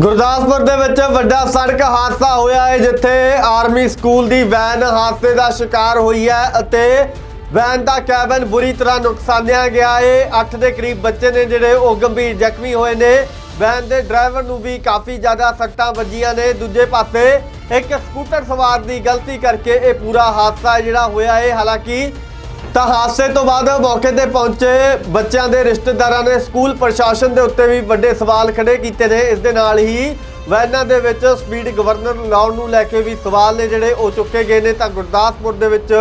ਗੁਰਦਾਸਪੁਰ ਦੇ ਵਿੱਚ ਵੱਡਾ ਸੜਕ ਹਾਦਸਾ ਹੋਇਆ ਹੈ, ਜਿੱਥੇ ਆਰਮੀ ਸਕੂਲ ਦੀ ਵੈਨ ਹਾਦਸੇ ਦਾ ਸ਼ਿਕਾਰ ਹੋਈ ਹੈ ਅਤੇ ਵੈਨ ਦਾ ਕੈਬਨ ਬੁਰੀ ਤਰ੍ਹਾਂ ਨੁਕਸਾਨਿਆ ਗਿਆ ਹੈ। 8 ਦੇ ਕਰੀਬ ਬੱਚੇ ਨੇ ਜਿਹੜੇ ਉਹ ਗੰਭੀਰ ਜ਼ਖਮੀ ਹੋਏ ਨੇ। ਵੈਨ ਦੇ ਡਰਾਈਵਰ ਨੂੰ ਵੀ ਕਾਫੀ ਜ਼ਿਆਦਾ ਸੱਟਾਂ ਵੱਜੀਆਂ ਨੇ। ਦੂਜੇ ਪਾਸੇ ਇੱਕ ਸਕੂਟਰ ਸਵਾਰ ਦੀ ਗਲਤੀ ਕਰਕੇ ਇਹ ਪੂਰਾ ਹਾਦਸਾ ਜਿਹੜਾ ਹੋਇਆ ਹੈ। ਹਾਲਾਂਕਿ ਤਾਂ ਹਾਦਸੇ ਤੋਂ ਬਾਅਦ ਮੌਕੇ ਤੇ ਪਹੁੰਚੇ ਬੱਚਿਆਂ ਦੇ ਰਿਸ਼ਤੇਦਾਰਾਂ ਨੇ ਸਕੂਲ ਪ੍ਰਸ਼ਾਸਨ ਦੇ ਉੱਤੇ ਵੀ ਵੱਡੇ ਸਵਾਲ ਖੜੇ ਕੀਤੇ ਨੇ। ਇਸ ਦੇ ਨਾਲ ਹੀ ਵੈਨਾਂ ਦੇ ਵਿੱਚ ਸਪੀਡ ਗਵਰਨਰ ਲਾਉਣ ਨੂੰ ਲੈ ਕੇ ਵੀ ਸਵਾਲ ਨੇ ਜਿਹੜੇ ਉਹ ਚੁੱਕੇ ਗਏ ਨੇ। ਤਾਂ ਗੁਰਦਾਸਪੁਰ ਦੇ ਵਿੱਚ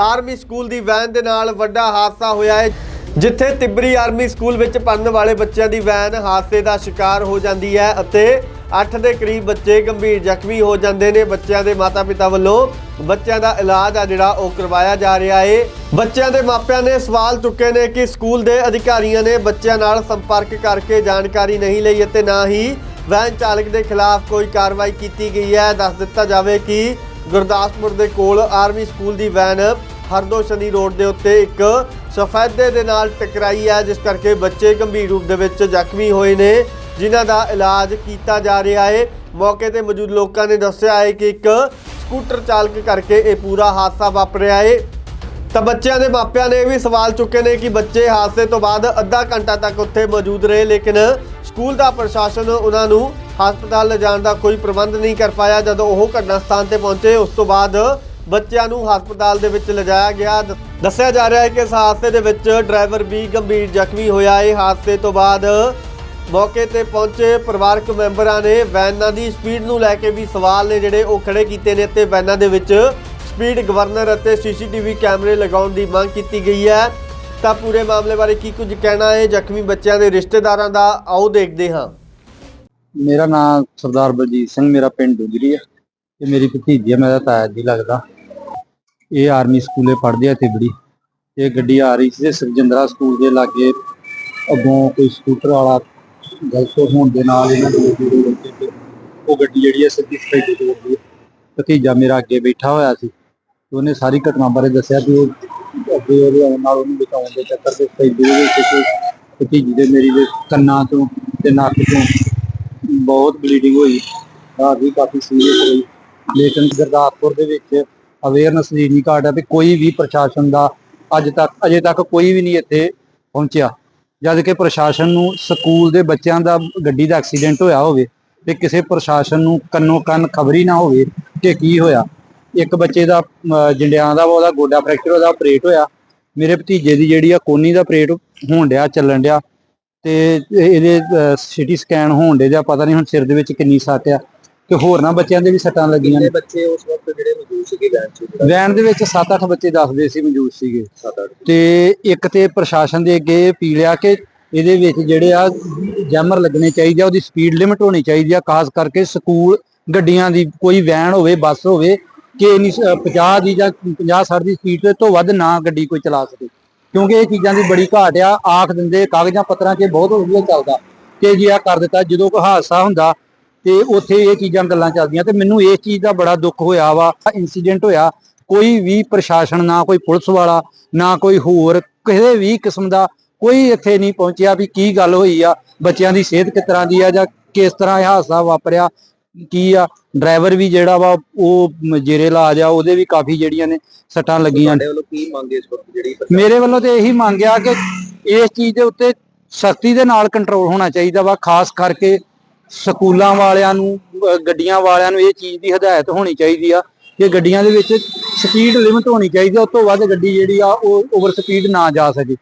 ਆਰਮੀ ਸਕੂਲ ਦੀ ਵੈਨ ਦੇ ਨਾਲ ਵੱਡਾ ਹਾਦਸਾ ਹੋਇਆ ਹੈ, ਜਿੱਥੇ ਤਿੱਬਰੀ ਆਰਮੀ ਸਕੂਲ ਵਿੱਚ ਪੜਨ ਵਾਲੇ ਬੱਚਿਆਂ ਦੀ ਵੈਨ ਹਾਦਸੇ ਦਾ ਸ਼ਿਕਾਰ ਹੋ ਜਾਂਦੀ ਹੈ ਅਤੇ 8 ਦੇ ਕਰੀਬ ਬੱਚੇ ਗੰਭੀਰ ਜ਼ਖਮੀ ਹੋ ਜਾਂਦੇ ਨੇ। ਬੱਚਿਆਂ ਦੇ ਮਾਤਾ-ਪਿਤਾ ਵੱਲੋਂ ਬੱਚਿਆਂ ਦਾ ਇਲਾਜ ਆ ਜਿਹੜਾ, ਉਹ ਕਰਵਾਇਆ ਜਾ ਰਿਹਾ ਏ। ਬੱਚਿਆਂ ਦੇ ਮਾਪਿਆਂ ਨੇ ਸਵਾਲ ਚੁੱਕੇ ਨੇ ਕਿ ਸਕੂਲ ਦੇ ਅਧਿਕਾਰੀਆਂ ਨੇ ਬੱਚਿਆਂ ਨਾਲ ਸੰਪਰਕ ਕਰਕੇ ਜਾਣਕਾਰੀ ਨਹੀਂ ਲਈ ਅਤੇ ਨਾ ਹੀ ਵੈਨ ਚਾਲਕ ਦੇ ਖਿਲਾਫ ਕੋਈ ਕਾਰਵਾਈ ਕੀਤੀ ਗਈ ਹੈ। ਦੱਸ ਦਿੱਤਾ ਜਾਵੇ ਕਿ ਗੁਰਦਾਸਪੁਰ ਦੇ ਕੋਲ ਆਰਮੀ ਸਕੂਲ ਦੀ ਵੈਨ ਹਰਦੋ ਸ਼ਨੀ ਰੋਡ ਦੇ ਉੱਤੇ ਇੱਕ ਸਫੈਦੇ ਦੇ ਨਾਲ ਟਕਰਾਈ ਹੈ, ਜਿਸ ਕਰਕੇ ਬੱਚੇ ਗੰਭੀਰ ਰੂਪ ਦੇ ਵਿੱਚ ਜ਼ਖਮੀ ਹੋਏ ਨੇ। ਜਿਨ੍ਹਾਂ ਦਾ ਇਲਾਜ ਕੀਤਾ ਜਾ ਰਿਹਾ ਹੈ ਮੌਕੇ ਤੇ ਮੌਜੂਦ ਲੋਕਾਂ ਨੇ ਦੱਸਿਆ ਹੈ ਕਿ ਇੱਕ ਸਕੂਟਰ ਚਾਲਕ ਕਰਕੇ ਇਹ ਪੂਰਾ ਹਾਦਸਾ ਵਾਪਰਿਆ ਹੈ ਤਾਂ ਬੱਚਿਆਂ ਦੇ ਮਾਪਿਆਂ ਨੇ ਇਹ ਵੀ ਸਵਾਲ ਚੁੱਕੇ ਨੇ ਕਿ ਬੱਚੇ ਹਾਦਸੇ ਤੋਂ ਬਾਅਦ ਅੱਧਾ ਘੰਟਾ ਤੱਕ ਉੱਥੇ ਮੌਜੂਦ ਰਹੇ, ਲੇਕਿਨ ਸਕੂਲ ਦਾ ਪ੍ਰਸ਼ਾਸਨ ਉਹਨਾਂ ਨੂੰ ਹਸਪਤਾਲ ਲਿਜਾਣ ਦਾ ਕੋਈ ਪ੍ਰਬੰਧ ਨਹੀਂ ਕਰ ਪਾਇਆ। ਜਦੋਂ ਉਹ ਘਟਨਾ ਸਥਾਨ ਤੇ ਪਹੁੰਚੇ, ਉਸ ਤੋਂ ਬਾਅਦ ਬੱਚਿਆਂ ਨੂੰ ਹਸਪਤਾਲ ਦੇ ਵਿੱਚ ਲਿਜਾਇਆ ਗਿਆ। ਦੱਸਿਆ ਜਾ ਰਿਹਾ ਹੈ ਕਿ ਇਸ ਹਾਦਸੇ ਦੇ ਵਿੱਚ ਡਰਾਈਵਰ ਵੀ ਗੰਭੀਰ ਜ਼ਖਮੀ ਹੋਇਆ ਹੈ ਹਾਦਸੇ ਤੋਂ ਬਾਅਦ ਮੌਕੇ ਤੇ ਪਹੁੰਚੇ ਪਰਿਵਾਰਕ ਮੈਂਬਰਾਂ ਨੇ ਵੈਨਾਂ ਦੀ ਸਪੀਡ ਨੂੰ ਲੈ ਕੇ ਵੀ ਸਵਾਲ ਨੇ ਜਿਹੜੇ ਉਹ ਖੜੇ ਕੀਤੇ ਨੇ ਤੇ ਵੈਨਾਂ ਦੇ ਵਿੱਚ ਸਪੀਡ ਗਵਰਨਰ ਅਤੇ ਸੀਸੀਟੀਵੀ ਕੈਮਰੇ ਲਗਾਉਣ ਦੀ ਮੰਗ ਕੀਤੀ ਗਈ ਹੈ। ਤਾਂ ਪੂਰੇ ਮਾਮਲੇ ਬਾਰੇ ਕੀ ਕੁਝ ਕਹਿਣਾ ਹੈ? ਜ਼ਖਮੀ ਬੱਚਿਆਂ ਦੇ ਰਿਸ਼ਤੇਦਾਰਾਂ ਦਾ ਆਓ ਦੇਖਦੇ ਹਾਂ। ਮੇਰਾ ਨਾਮ ਸਰਦਾਰ ਬਲਜੀਤ ਸਿੰਘ, ਮੇਰਾ ਪਿੰਡ ਦੁਗਰੀ ਹੈ ਤੇ ਮੇਰੀ ਭਤੀਜੀ ਹੈ ਮੇਰਾ ਤਾਇਆ ਜੀ ਲੱਗਦਾ। ਇਹ ਆਰਮੀ ਸਕੂਲੇ ਪੜ੍ਹਦੇ ਆ ਤਿਬੜੀ। ਇਹ ਗੱਡੀ ਆ ਰਹੀ ਸੀ ਤੇ ਸੁਖਜਿੰਦਰਾ ਸਕੂਲ ਦੇ ਲਾਗੇ। ਅੱਗੋਂ ਕੋਈ ਸਕੂਟਰ ਵਾਲਾ ਗਲਤ ਹੋਣ ਦੇ ਨਾਲ ਇਹਨਾਂ ਦੇ ਉਹ ਗੱਡੀ ਜਿਹੜੀ ਹੈ ਸਿੱਧੀ ਸਪੀਡ ਤੇ ਵੱਜੀ ਭਤੀਜਾ ਮੇਰਾ ਅੱਗੇ ਬੈਠਾ ਹੋਇਆ ਸੀ। ਉਹਨੇ ਸਾਰੀ ਘਟਨਾ ਬਾਰੇ ਦੱਸਿਆ ਵੀ ਉਹ ਅੱਗੇ ਉਹਦੇ ਨਾਲ ਉਹਨੂੰ ਬਚਾਉਣ ਦੇ ਚੱਕਰ ਦੇ ਸਪੀਡ ਦੇ ਵਿੱਚ ਭਤੀਜੀ ਦੇ ਮੇਰੀ ਦੇ ਕੰਨਾਂ ਤੋਂ ਤੇ ਨੱਕ ਤੋਂ ਬਹੁਤ ਬਲੀਡਿੰਗ ਹੋਈ। ਰਾਤ ਵੀ ਕਾਫੀ ਸੀਰੀਅਸ ਹੋਈ। ਲੇਕਿਨ ਗੁਰਦਾਸਪੁਰ ਦੇ ਵਿੱਚ ਅਵੇਅਰਨੈਸ ਦੀ ਨਹੀਂ ਘਾਟ ਹੈ ਵੀ ਕੋਈ ਵੀ ਪ੍ਰਸ਼ਾਸਨ ਦਾ ਅੱਜ ਤੱਕ, ਅਜੇ ਤੱਕ ਕੋਈ ਵੀ ਨਹੀਂ ਇੱਥੇ ਪਹੁੰਚਿਆ। ਜਦ ਕਿ ਪ੍ਰਸ਼ਾਸਨ ਨੂੰ ਸਕੂਲ ਦੇ ਬੱਚਿਆਂ ਦਾ ਗੱਡੀ ਦਾ ਐਕਸੀਡੈਂਟ ਹੋਇਆ ਹੋਵੇ ਤੇ ਕਿਸੇ ਪ੍ਰਸ਼ਾਸਨ ਨੂੰ ਕੰਨੋ ਕੰਨ ਖਬਰੀ ਨਾ ਹੋਵੇ ਕਿ ਕੀ ਹੋਇਆ। ਇੱਕ ਬੱਚੇ ਦਾ ਅਮ, ਜੰਡਿਆਂ ਦਾ ਉਹਦਾ ਗੋਡਾ ਫ੍ਰੈਕਚਰ ਉਹਦਾ ਆਪਰੇਟ ਹੋਇਆ। ਮੇਰੇ ਭਤੀਜੇ ਦੀ ਜਿਹੜੀ ਆ ਕੋਨੀ ਦਾ ਆਪਰੇਟ ਹੋਣ ਡਿਆ ਚੱਲਣ ਡਿਆ ਤੇ ਇਹ- ਇਹਦੇ ਸਿਟੀ ਸਕੈਨ ਹੋਣ ਦੇ ਜਾਂ ਪਤਾ ਨਹੀਂ ਹੁਣ ਸਿਰ ਦੇ ਵਿੱਚ ਕਿੰਨੀ ਸੱਟ ਆ। ਤੇ ਹੋਰ ਨਾ ਬੱਚਿਆਂ ਦੇ ਵੀ ਸੱਟਾਂ ਲੱਗੀਆਂ ਨੇ। ਬੱਚੇ ਉਸ ਵਕਤ ਜਿਹੜੇ ਮੌਜੂਦ ਸੀਗੇ ਵੈਨ 'ਚ ਵੈਨ ਦੇ ਵਿੱਚ 7-8 ਬੱਚੇ ਦੱਸਦੇ ਸੀ ਮੌਜੂਦ ਸੀਗੇ। 7-8 ਤੇ ਇੱਕ ਤੇ ਪ੍ਰਸ਼ਾਸਨ ਦੇ ਅੱਗੇ ਪੀ ਲਿਆ ਕਿ ਇਹਦੇ ਵਿੱਚ ਜਿਹੜੇ ਆ ਜੈਮਰ ਲੱਗਣੇ ਚਾਹੀਦੇ ਆ ਉਹਦੀ ਸਪੀਡ ਲਿਮਟ ਹੋਣੀ ਚਾਹੀਦੀ ਆ ਖਾਸ ਕਰਕੇ ਸਕੂਲ ਗੱਡੀਆਂ ਦੀ ਕੋਈ ਵੈਨ ਹੋਵੇ ਬੱਸ ਹੋਵੇ ਕਿ ਸ- 50 ਦੀ ਜਾਂ 50 60 ਦੀ ਸਪੀਡ ਤੋਂ ਵੱਧ ਨਾ ਗੱਡੀ ਕੋਈ ਚਲਾ ਸਕੇ। ਕਿਉਂਕਿ ਇਹ ਚੀਜ਼ਾਂ ਦੀ ਬੜੀ ਘਾਟ ਆ ਆਖ ਦਿੰਦੇ ਕਾਗਜ਼ਾਂ ਪੱਤਰਾਂ 'ਚ ਬਹੁਤ ਵਧੀਆ ਚੱਲਦਾ ਕਿ ਜੀ ਆ ਕਰ ਦਿੱਤਾ ਜਦੋਂ ਕੋਈ ਹਾਦਸਾ ਹੁੰਦਾ ਤੇ ਉੱਥੇ ਇਹ ਚੀਜ਼ਾਂ ਗੱਲਾਂ ਚੱਲਦੀਆਂ ਤੇ ਮੈਨੂੰ ਇਸ ਚੀਜ਼ ਦਾ ਬੜਾ ਦੁੱਖ ਹੋਇਆ ਵਾ ਇਨਸੀਡੈਂਟ ਹੋਇਆ। ਕੋਈ ਵੀ ਪ੍ਰਸ਼ਾਸਨ ਨਾ ਕੋਈ ਪੁਲਿਸ ਵਾਲਾ ਨਾ ਕੋਈ ਹੋਰ ਕਿਸੇ ਵੀ ਕਿਸਮ ਦਾ ਕੋਈ ਇੱਥੇ ਨਹੀਂ ਪਹੁੰਚਿਆ ਵੀ ਕੀ ਗੱਲ ਹੋਈ ਆ ਬੱਚਿਆਂ ਦੀ ਸਿਹਤ ਕਿਸ ਤਰ੍ਹਾਂ ਦੀ ਆ ਜਾਂ ਕਿਸ ਤਰ੍ਹਾਂ ਇਹ ਹਾਦਸਾ ਵਾਪਰਿਆ ਕੀ ਆ ਡਰਾਈਵਰ ਵੀ ਜਿਹੜਾ ਵਾ ਉਹ ਜੇਰੇ ਇਲਾਜ ਆ ਉਹਦੇ ਵੀ ਕਾਫੀ ਜਿਹੜੀਆਂ ਨੇ ਸੱਟਾਂ ਲੱਗੀਆਂ ਤੁਹਾਡੇ ਵੱਲੋਂ ਕੀ ਮੰਗ ਇਸ ਵਕਤ ਜਿਹੜੀ ਮੇਰੇ ਵੱਲੋਂ ਤੇ ਇਹੀ ਮੰਗਿਆ ਕਿ ਇਸ ਚੀਜ਼ ਦੇ ਉੱਤੇ ਸਖਤੀ ਦੇ ਨਾਲ ਕੰਟਰੋਲ ਹੋਣਾ ਚਾਹੀਦਾ ਵਾ ਖਾਸ ਕਰਕੇ ਸਕੂਲਾਂ ਵਾਲਿਆਂ ਨੂੰ, ਅਹ, ਗੱਡੀਆਂ ਵਾਲਿਆਂ ਨੂੰ ਇਹ ਚੀਜ਼ ਦੀ ਹਦਾਇਤ ਹੋਣੀ ਚਾਹੀਦੀ ਆ ਕਿ ਗੱਡੀਆਂ ਦੇ ਵਿੱਚ ਸਪੀਡ ਲਿਮਟ ਹੋਣੀ ਚਾਹੀਦੀ ਆ, ਉਸ ਤੋਂ ਵੱਧ ਗੱਡੀ ਜਿਹੜੀ ਆ, ਉਹ ਓਵਰ ਸਪੀਡ ਨਾ ਜਾ ਸਕੇ।